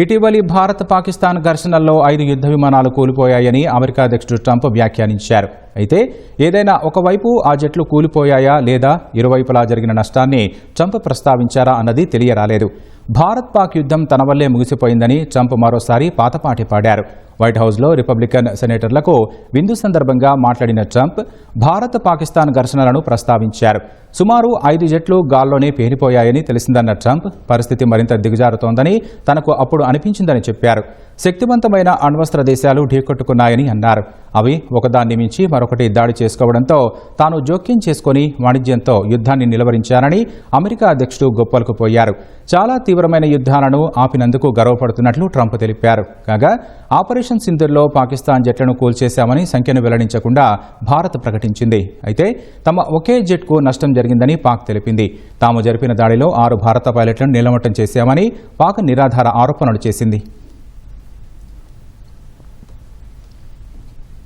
ఇటీవలి భారత్ పాకిస్తాన్ ఘర్షణల్లో ఐదు యుద్ధ విమానాలు కూలిపోయాయని అమెరికా అధ్యక్షుడు ట్రంప్ వ్యాఖ్యానించారు. అయితే ఏదైనా ఒకవైపు ఆ జట్లు కూలిపోయాయా లేదా ఇరువైపులా జరిగిన నష్టాన్ని ట్రంప్ ప్రస్తావించారా అన్నది తెలియరాలేదు. భారత్ పాక్ యుద్ధం తన వల్లే ముగిసిపోయిందని ట్రంప్ మరోసారి పాతపాటి పాడారు. వైట్ హౌస్లో రిపబ్లికన్ సెనేటర్లకు విందు సందర్భంగా మాట్లాడిన ట్రంప్ భారత్ పాకిస్తాన్ ఘర్షణలను ప్రస్తావించారు. సుమారు ఐదు జట్లు గాల్లోనే పేరిపోయాయని తెలిసిందన్న ట్రంప్ పరిస్థితి మరింత దిగజారుతోందని తనకు అప్పుడు అనిపించిందని చెప్పారు. శక్తివంతమైన అణ్వస్త్ర దేశాలు ఢీకొట్టుకున్నాయని అన్నారు. అవి ఒకదాన్ని మించి మరొకటి దాడి చేసుకోవడంతో తాను జోక్యం చేసుకుని వాణిజ్యంతో యుద్ధాన్ని నిలవరించారని అమెరికా అధ్యక్షుడు గొప్పలకు పోయారు. చాలా తీవ్రమైన యుద్ధాలను ఆపినందుకు గర్వపడుతున్నట్లు ట్రంప్ తెలిపారు. కాగా ఆపరేషన్ సింధుర్లో పాకిస్తాన్ జట్లను కూల్చేశామని సంఖ్యను వెల్లడించకుండా భారత్ ప్రకటించింది. అయితే తమ ఒకే జట్కు నష్టం జరిగిందని పాక్ తెలిపింది. తాము జరిపిన దాడిలో ఆరు భారత పైలట్లను నిలమట్టం చేశామని పాక్ నిరాధార ఆరోపణలు చేసింది.